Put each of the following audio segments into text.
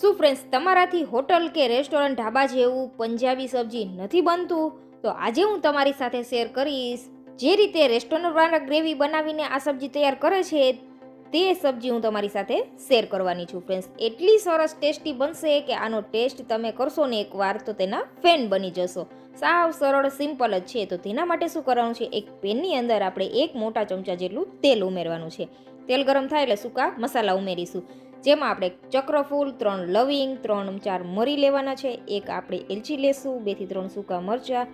શું ફ્રેન્ડ્સ તમારાથી હોટલ કે રેસ્ટોરન્ટ ઢાબા જેવું પંજાબી સબ્જી નથી બનતું? તો આજે હું તમારી સાથે શેર કરીશ જે રીતે રેસ્ટોરન્ટવાળા ગ્રેવી બનાવીને આ સબ્જી તૈયાર કરે છે, તે સબ્જી હું તમારી સાથે શેર કરવાની છું ફ્રેન્ડ્સ એટલી સરસ ટેસ્ટી બનશે કે આનો ટેસ્ટ તમે કરશો ને એકવાર તો તેના ફેન બની જશો. સાવ સરળ સિમ્પલ જ છે. તો તેના માટે શું કરવાનું છે? એક પેનની અંદર આપણે એક મોટા ચમચા જેટલું તેલ ઉમેરવાનું છે. તેલ ગરમ થાય એટલે સૂકા મસાલા ઉમેરીશું. જેમાં આપણે ચક્રફૂલ, ત્રણ લવિંગ, ત્રણ ચાર મરી લેવાના છે. એક આપણે એલચી લેશું, બેથી ત્રણ સૂકા મરચાં,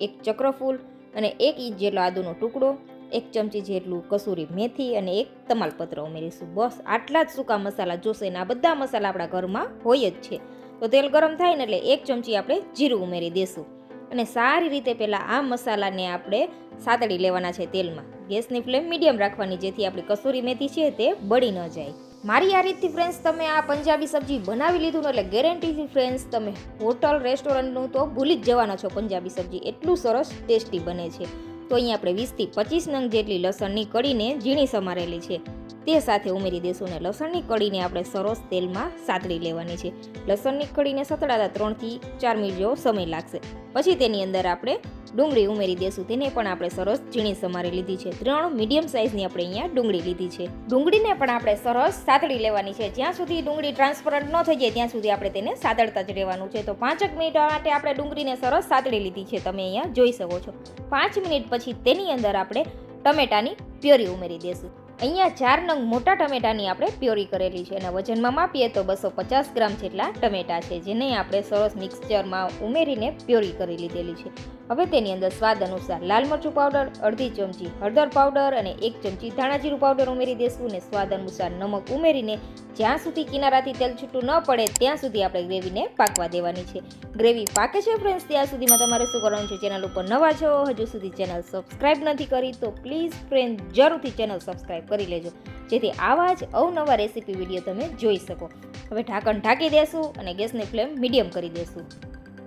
એક ચક્રફૂલ અને એક ઇંચ જેટલો આદુનો ટુકડો, એક ચમચી જેટલું કસૂરી મેથી અને એક તમાલપત્ર ઉમેરીશું. બસ આટલા જ સૂકા મસાલા જોશે ને આ બધા મસાલા આપણા ઘરમાં હોય જ છે. તો તેલ ગરમ થાય ને એટલે એક ચમચી આપણે જીરું ઉમેરી દેશું. અને સારી રીતે પહેલાં આ મસાલાને આપણે સાતડી લેવાના છે તેલમાં. ગેસની ફ્લેમ મીડિયમ રાખવાની, જેથી આપણી કસૂરી મેથી છે તે બળી ન જાય. મારી આ રીતથી ફ્રેન્ડ્સ તમે આ પંજાબી સબ્જી બનાવી લીધું ને એટલે ગેરંટીથી ફ્રેન્ડ્સ તમે હોટલ રેસ્ટોરન્ટનું તો ભૂલી જ જવાના છો પંજાબી સબ્જી. એટલું સરસ ટેસ્ટી બને છે. તો અહીંયા આપણે વીસથી પચીસ નંગ જેટલી લસણની કડીને ઝીણી સમારેલી છે. તે સાથે ઉમેરી દઈશું અને લસણની કળીને આપણે સરસ તેલમાં સાતળી લેવાની છે. લસણની કળીને સતળાતા ત્રણથી ચાર મિનિટ જેવો સમય લાગશે. પછી તેની અંદર આપણે ડુંગળી ઉમેરી દઈશું તેને પણ આપણે સરસ ઝીણી સમારી લીધી છે. ત્રણ મીડિયમ સાઇઝની આપણે અહીંયા ડુંગળી લીધી છે. ડુંગળીને પણ આપણે સરસ સાતળી લેવાની છે. જ્યાં સુધી ડુંગળી ટ્રાન્સપરન્ટ ન થઈ જાય, ત્યાં સુધી આપણે તેને સાતળતા જ રહેવાનું છે. તો પાંચક મિનિટ માટે આપણે ડુંગળીને સરસ સાતળી લીધી છે. તમે અહીંયા જોઈ શકો છો. પાંચ મિનિટ પછી તેની અંદર આપણે ટમેટાની પ્યોરી ઉમેરી દઈશું અહીંયા ચાર નંગ મોટા ટમેટાની આપણે પ્યોરી કરેલી છે. અને વજનમાં માપીએ તો બસો પચાસ ગ્રામ જેટલા ટમેટા છે, જેને આપણે સરસ મિક્સચરમાં ઉમેરીને પ્યોરી કરી લીધેલી છે. હવે તેની અંદર સ્વાદ અનુસાર લાલ મરચું પાવડર અડધી ચમચી હળદર પાવડર અને એક ચમચી ધાણાજીરું પાવડર ઉમેરી દેશું અને સ્વાદ અનુસાર નમક ઉમેરીને જ્યાં સુધી કિનારાથી તેલ છૂટું ન પડે, ત્યાં સુધી આપણે ગ્રેવીને પાકવા દેવાની છે. ગ્રેવી પાકે છે ફ્રેન્ડ્સ ત્યાં સુધીમાં તમારે શું કરવાનું છે? ચેનલ ઉપર નવા છો, હજુ સુધી ચેનલ સબસ્ક્રાઈબ નથી કરી, તો પ્લીઝ ફ્રેન્ડ જરૂરથી ચેનલ સબસ્ક્રાઈબ કરી લેજો. જેથી આવા જ અવનવા રેસીપી વીડિયો તમે જોઈ શકો. હવે ઢાંકણ ઢાંકી દેશું અને ગેસની ફ્લેમ મીડિયમ કરી દેશું.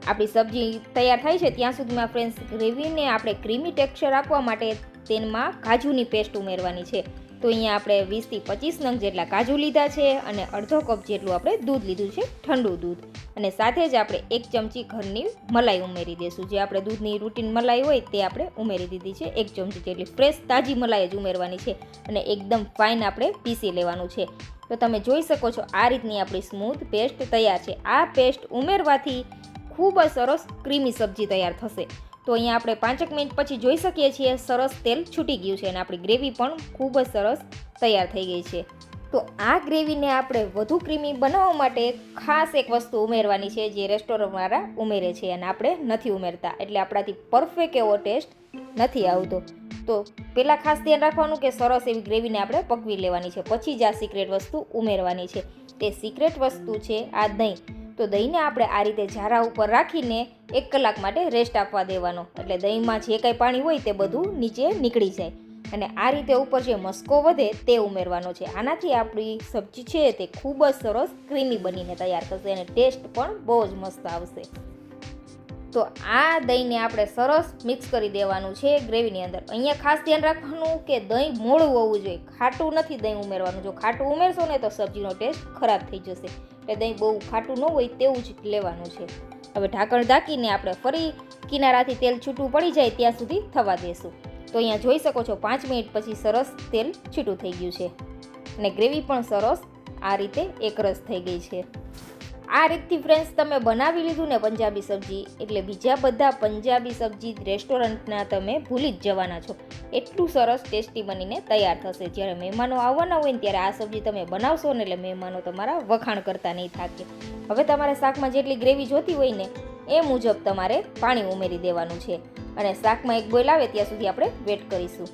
આપણી સબ્જી તૈયાર થાય છે, ત્યાં સુધીમાં ફ્રેન્ડ્સ ગ્રેવીને આપણે ક્રીમી ટેક્સચર આપવા માટે તેમાં કાજુની પેસ્ટ ઉમેરવાની છે. તો અહીંયા આપણે વીસથી પચીસ નંગ જેટલા કાજુ લીધા છે અને અડધો કપ જેટલું આપણે દૂધ લીધું છે, ઠંડુ દૂધ. અને સાથે જ આપણે એક ચમચી ઘરની મલાઈ ઉમેરી દઈશું. જે આપણે દૂધની રૂટીન મલાઈ હોય તે આપણે ઉમેરી દીધી છે. એક ચમચી જેટલી ફ્રેશ તાજી મલાઈ જ ઉમેરવાની છે અને એકદમ ફાઇન આપણે પીસી લેવાનું છે. તો તમે જોઈ શકો છો, આ રીતની આપણી સ્મૂથ પેસ્ટ તૈયાર છે. આ પેસ્ટ ઉમેરવાથી ખૂબ જ સરસ ક્રીમી સબ્જી તૈયાર થશે. તો અહીંયા આપણે પાંચેક મિનિટ પછી જોઈ શકીએ છીએ, સરસ તેલ છૂટી ગયું છે અને આપણી ગ્રેવી પણ ખૂબ જ સરસ તૈયાર થઈ ગઈ છે. તો આ ગ્રેવીને આપણે વધુ ક્રીમી બનાવવા માટે ખાસ એક વસ્તુ ઉમેરવાની છે જે રેસ્ટોરન્ટવાળા ઉમેરે છે અને આપણે નથી ઉમેરતા. એટલે આપણાથી પરફેક્ટ એવો ટેસ્ટ નથી આવતો. તો પહેલાં ખાસ ધ્યાન રાખવાનું કે સરસ એવી ગ્રેવીને આપણે પકવી લેવાની છે. પછી જ આ સિક્રેટ વસ્તુ ઉમેરવાની છે. તે સિક્રેટ વસ્તુ છે આ દહીં. તો દહીંને આપણે આ રીતે ઝારા ઉપર રાખીને એક કલાક માટે રેસ્ટ આપવા દેવાનો. એટલે દહીંમાં જે કાંઈ પાણી હોય તે બધું નીચે નીકળી જાય. અને આ રીતે ઉપર જે મસ્કો વધે તે ઉમેરવાનો છે. આનાથી આપણી સબ્જી છે તે ખૂબ જ સરસ ક્રીમી બનીને તૈયાર થશે અને ટેસ્ટ પણ બહુ જ મસ્ત આવશે. તો આ દહીંને આપણે સરસ મિક્સ કરી દેવાનું છે ગ્રેવીની અંદર. અહીંયા ખાસ ધ્યાન રાખવાનું કે દહીં મોળું હોવું જોઈએ. ખાટું નથી દહીં ઉમેરવાનું. જો ખાટું ઉમેરશો ને તો સબ્જીનો ટેસ્ટ ખરાબ થઈ જશે. એટલે દહીં બહુ ખાટું ન હોય તેવું જ લેવાનું છે. હવે ઢાંકણ ઢાંકીને આપણે ફરી કિનારાથી તેલ છૂટું પડી જાય ત્યાં સુધી થવા દેશું. તો અહીંયા જોઈ શકો છો પાંચ મિનિટ પછી સરસ તેલ છૂટું થઈ ગયું છે. અને ગ્રેવી પણ સરસ આ રીતે એકરસ થઈ ગઈ છે. આ રીતથી ફ્રેન્ડ્સ તમે બનાવી લીધું ને પંજાબી સબ્જી, એટલે બીજા બધા પંજાબી સબ્જી રેસ્ટોરન્ટના તમે ભૂલી જ જવાના છો. એટલું સરસ ટેસ્ટી બનીને તૈયાર થશે. જ્યારે મહેમાનો આવવાના હોય ને ત્યારે આ સબ્જી તમે બનાવશો ને એટલે મહેમાનો તમારા વખાણ કરતા નહીં થાકે. હવે તમારે શાકમાં જેટલી ગ્રેવી જોતી હોય ને એ મુજબ તમારે પાણી ઉમેરી દેવાનું છે. અને શાકમાં એક બોઇલ આવે ત્યાં સુધી આપણે વેટ કરીશું.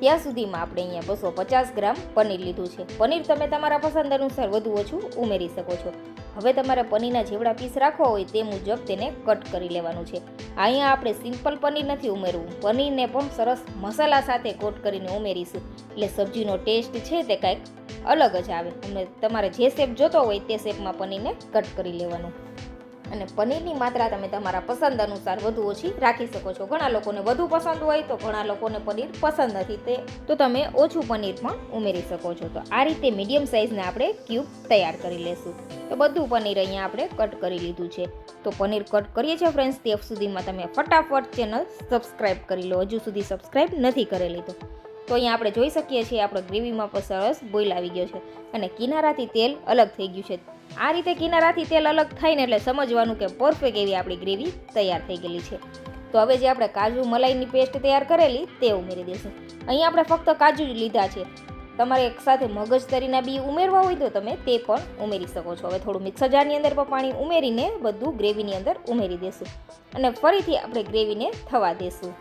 ત્યાં સુધીમાં આપણે અહીંયા બસો પચાસ ગ્રામ પનીર લીધું છે. પનીર તમે તમારા પસંદ અનુસાર વધુ ઓછું ઉમેરી શકો છો. હવે તમારે પનીરના જેવડા પીસ રાખવા હોય તે મુજબ તેને કટ કરી લેવાનું છે. અહીંયા આપણે સિમ્પલ પનીર નથી ઉમેરવું. પનીરને પણ સરસ મસાલા સાથે કોટ કરીને ઉમેરીશું. એટલે સબ્જીનો ટેસ્ટ છે તે કાંઈક અલગ જ આવે. તમને તમારે જે શેપ જોતો હોય તે શેપમાં પનીરને કટ કરી લેવાનું. અને પનીરની માત્રા તમે તમારા પસંદ અનુસાર વધુ ઓછી રાખી શકો છો. ઘણા લોકોને વધુ પસંદ હોય તો ઘણા લોકોને પનીર પસંદ નથી. તે તો તમે ઓછું પનીર પણ ઉમેરી શકો છો. તો આ રીતે મીડિયમ સાઇઝને આપણે ક્યુબ તૈયાર કરી લેશું. તો બધું પનીર અહીંયા આપણે કટ કરી લીધું છે. તો પનીર કટ કરીએ છીએ ફ્રેન્ડ્સ ત્યાં સુધીમાં તમે ફટાફટ ચેનલ સબસ્ક્રાઈબ કરી લો. હજુ સુધી સબસ્ક્રાઈબ નથી કરેલી તો તો અહીંયા આપણે જોઈ શકીએ છીએ આપણે ગ્રેવીમાં પણ સરસ બોઈલ આવી ગયો છે અને કિનારાથી તેલ અલગ થઈ ગયું છે. આ રીતે કિનારાથી તેલ અલગ થાય ને એટલે સમજવાનું કે પરફેક્ટ એવી આપણી ગ્રેવી તૈયાર થઈ ગયેલી છે. તો હવે જે આપણે કાજુ મલાઈની પેસ્ટ તૈયાર કરેલી તે ઉમેરી દઈશું. અહીંયા આપણે ફક્ત કાજુ જ લીધા છે. તમારે એક સાથે મગજ તરીના બી ઉમેરવા હોય તો તમે તે પણ ઉમેરી શકો છો. હવે થોડું મિક્સર જારની અંદર પણ પાણી ઉમેરીને બધું ગ્રેવીની અંદર ઉમેરી દેશું. અને ફરીથી આપણે ગ્રેવીને થવા દેશું.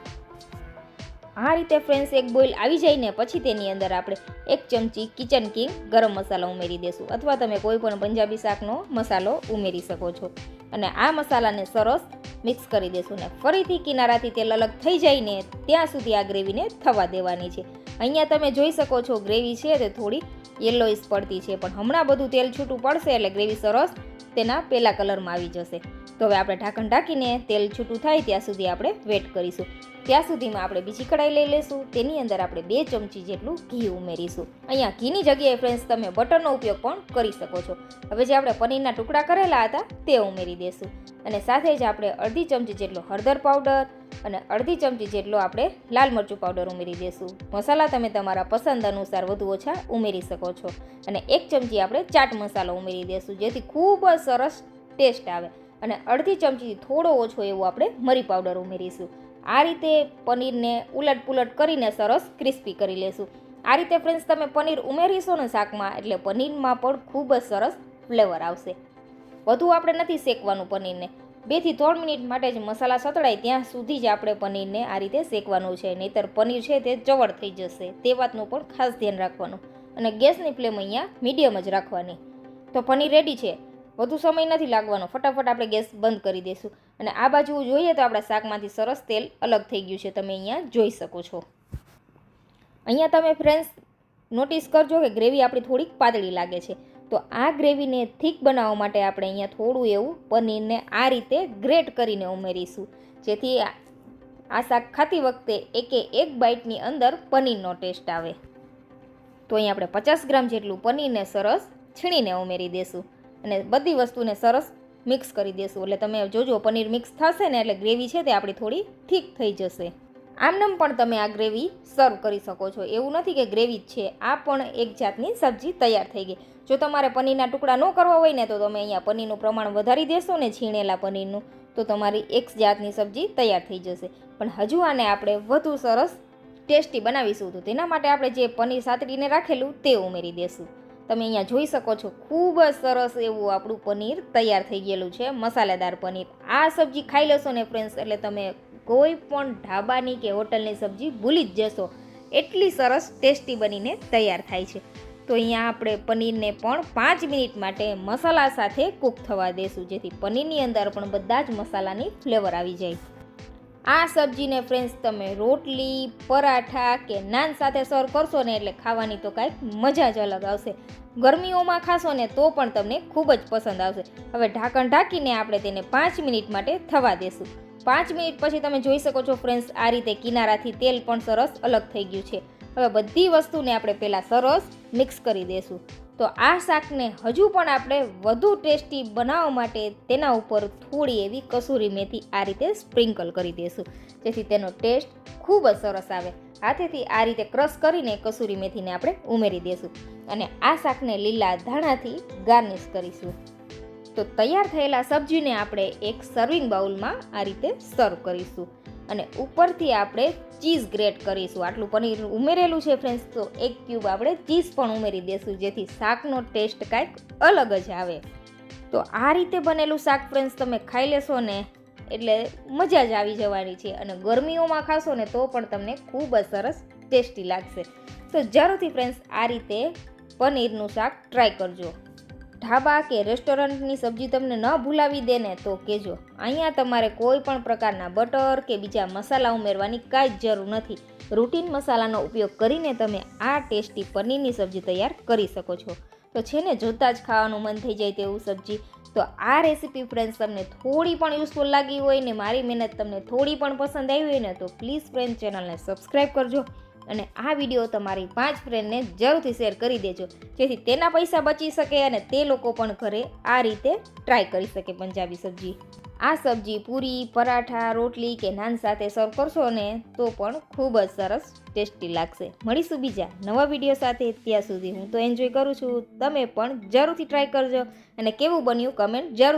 આ રીતે ફ્રેન્ડ્સ એક બોઇલ આવી જાય ને પછી તેની અંદર આપણે એક ચમચી કિચન કિંગ ગરમ મસાલો ઉમેરી દેશું. અથવા તમે કોઈ પણ પંજાબી શાકનો મસાલો ઉમેરી શકો છો. અને આ મસાલાને સરસ મિક્સ કરી દેશું ને ફરીથી કિનારાથી તેલ અલગ થઈ જાય ને ત્યાં સુધી આ ગ્રેવીને થવા દેવાની છે. અહીંયા તમે જોઈ શકો છો ગ્રેવી છે તે થોડી યલોઈશ પડતી છે, પણ હમણાં બધું તેલ છૂટું પડશે એટલે ગ્રેવી સરસ તેના પેલા કલરમાં આવી જશે. તો હવે આપણે ઢાંકણ ઢાંકીને તેલ છૂટું થાય ત્યાં સુધી આપણે વેટ કરીશું. ત્યાં સુધીમાં આપણે બીજી કઢાઈ લઈ લઈશું. તેની અંદર આપણે બે ચમચી જેટલું ઘી ઉમેરીશું. અહીંયા ઘીની જગ્યાએ ફ્રેન્ડ્સ તમે બટરનો ઉપયોગ પણ કરી શકો છો. હવે જે આપણે પનીરના ટુકડા કરેલા હતા તે ઉમેરી દઈશું અને સાથે જ આપણે અડધી ચમચી જેટલો હળદર પાવડર અને અડધી ચમચી જેટલો આપણે લાલ મરચું પાવડર ઉમેરી દઈશું મસાલા તમે તમારા પસંદ અનુસાર વધુ ઓછા ઉમેરી શકો છો. અને એક ચમચી આપણે ચાટ મસાલો ઉમેરી દઈશું જેથી ખૂબ જ સરસ ટેસ્ટ આવે. અને અડધી ચમચી થોડો ઓછો એવો આપણે મરી પાવડર ઉમેરીશું. આ રીતે પનીરને ઉલટ પુલટ કરીને સરસ ક્રિસ્પી કરી લેશું. આ રીતે ફ્રેન્ડ્સ તમે પનીર ઉમેરીશો ને શાકમાં, એટલે પનીરમાં પણ ખૂબ જ સરસ ફ્લેવર આવશે. વધુ આપણે નથી શેકવાનું પનીરને. બેથી ત્રણ મિનિટ માટે જ મસાલા સતળાય ત્યાં સુધી જ આપણે પનીરને આ રીતે શેકવાનું છે. નહીતર પનીર છે તે ચવડ થઈ જશે. તે વાતનું પણ ખાસ ધ્યાન રાખવાનું. અને ગેસની ફ્લેમ અહીંયા મીડિયમ જ રાખવાની. તો પનીર રેડી છે. વધુ સમય નથી લાગવાનો. ફટાફટ આપણે ગેસ બંધ કરી દઈશું. અને આ બાજુ જોઈએ તો આપણા શાકમાંથી સરસ તેલ અલગ થઈ ગયું છે. તમે અહીંયા જોઈ શકો છો. અહીંયા તમે ફ્રેન્ડ્સ નોટિસ કરજો કે ગ્રેવી આપણી થોડીક પાતળી લાગે છે. તો આ ગ્રેવીને થીક બનાવવા માટે આપણે અહીંયા થોડું એવું પનીરને આ રીતે ગ્રેટ કરીને ઉમેરીશું. જેથી આ શાક ખાતી વખતે એકે એક બાઇટની અંદર પનીરનો ટેસ્ટ આવે. તો અહીંયા આપણે પચાસ ગ્રામ જેટલું પનીરને સરસ છીણીને ઉમેરી દઈશું. અને બધી વસ્તુને સરસ મિક્સ કરી દેશું. એટલે તમે જોજો, પનીર મિક્સ થશે ને એટલે ગ્રેવી છે તે આપણી થોડી ઠીક થઈ જશે. આમનામ પણ તમે આ ગ્રેવી સર્વ કરી શકો છો. એવું નથી કે ગ્રેવી જ છે, આ પણ એક જાતની સબ્જી તૈયાર થઈ ગઈ. જો તમારે પનીરના ટુકડા ન કરવા હોય ને તો તમે અહીંયા પનીરનું પ્રમાણ વધારી દેશો ને છીણેલા પનીરનું, તો તમારી એક જાતની સબ્જી તૈયાર થઈ જશે. પણ હજુ આને આપણે વધુ સરસ ટેસ્ટી બનાવીશું તો તેના માટે આપણે જે પનીર સાતડીને રાખેલું તે ઉમેરી દેશું. તમે અહીંયા જોઈ શકો છો, ખૂબ જ સરસ એવું આપણું પનીર તૈયાર થઈ ગયેલું છે, મસાલેદાર પનીર. આ સબ્જી ખાઈ લેશો ને ફ્રેન્ડ્સ એટલે તમે કોઈ પણ ઢાબાની કે હોટલની સબ્જી ભૂલી જ જશો. એટલી સરસ ટેસ્ટી બનીને તૈયાર થાય છે. તો અહીંયા આપણે પનીરને પણ પાંચ મિનિટ માટે મસાલા સાથે કૂક થવા દેશું, જેથી પનીરની અંદર પણ બધા જ મસાલાની ફ્લેવર આવી જાય. આ સબ્જીને ફ્રેન્ડ્સ તમે રોટલી, પરાઠા કે નાન સાથે સર્વ કરશો ને એટલે ખાવાની તો કાંઈક મજા જ અલગ આવશે. ગરમીઓમાં ખાશો ને તો પણ તમને ખૂબ જ પસંદ આવશે. હવે ઢાંકણ ઢાંકીને આપણે તેને પાંચ મિનિટ માટે થવા દેશું. પાંચ મિનિટ પછી તમે જોઈ શકો છો ફ્રેન્ડ્સ આ રીતે કિનારાથી તેલ પણ સરસ અલગ થઈ ગયું છે. હવે બધી વસ્તુને આપણે પહેલાં સરસ મિક્સ કરી દઈશું તો આ શાકને હજુ પણ આપણે વધુ ટેસ્ટી બનાવવા માટે તેના ઉપર થોડી એવી કસૂરી મેથી આ રીતે સ્પ્રિંકલ કરી દઈશું જેથી તેનો ટેસ્ટ ખૂબ જ સરસ આવે. હાથેથી આ રીતે ક્રશ કરીને કસૂરી મેથીને આપણે ઉમેરી દઈશું અને આ શાકને લીલા ધાણાથી ગાર્નિશ કરીશું. તો તૈયાર થયેલા સબ્જીને આપણે એક સર્વિંગ બાઉલમાં આ રીતે સર્વ કરીશું. અને ઉપરથી આપણે ચીઝ ગ્રેટ કરીશું. આટલું પનીર ઉમેરેલું છે ફ્રેન્ડ્સ તો એક ક્યુબ આપણે ચીઝ પણ ઉમેરી દઈશું જેથી શાકનો ટેસ્ટ કાંઈક અલગ જ આવે. તો આ રીતે બનેલું શાક ફ્રેન્ડ્સ તમે ખાઈ લેશો ને, એટલે મજા જ આવી જવાની છે. અને ગરમીઓમાં ખાશો ને, તો પણ તમને ખૂબ જ સરસ ટેસ્ટી લાગશે. તો જરૂરથી ફ્રેન્ડ્સ આ રીતે પનીરનું શાક ટ્રાય કરજો. ઢાબા કે રેસ્ટોરન્ટની સબ્જી તમને ન ભૂલાવી દે ને તો કહેજો. અહીંયા તમારે કોઈ પણ પ્રકારના બટર કે બીજા મસાલા ઉમેરવાની કાંઈ જ જરૂર નથી. રૂટીન મસાલાનો ઉપયોગ કરીને તમે આ ટેસ્ટી પનીરની સબ્જી તૈયાર કરી શકો છો. તો છે ને જોતાં જ ખાવાનું મન થઈ જાય તેવું સબ્જી. તો આ રેસીપી ફ્રેન્ડ્સ, તમને થોડી પણ યુઝફુલ લાગી હોય ને મારી મહેનત તમને થોડી પણ પસંદ આવી હોય ને તો પ્લીઝ ફ્રેન્ડ ચેનલને સબસ્ક્રાઈબ કરજો. અને આ વીડિયો તમારી પાંચ ફ્રેન્ડને જરૂરથી શેર કરી દેજો. જેથી તેના પૈસા બચી શકે અને તે લોકો પણ ઘરે આ રીતે ટ્રાય કરી શકે પંજાબી સબ્જી. આ સબ્જી પૂરી, પરાઠા, રોટલી કે નાન સાથે સર્વ કરશો ને તો પણ ખૂબ જ સરસ ટેસ્ટી લાગશે. મળીશું બીજા નવા વીડિયો સાથે. ત્યાં સુધી હું તો એન્જોય કરું છું. તમે પણ જરૂરથી ટ્રાય કરજો. અને કેવું બન્યું કમેન્ટ જરૂર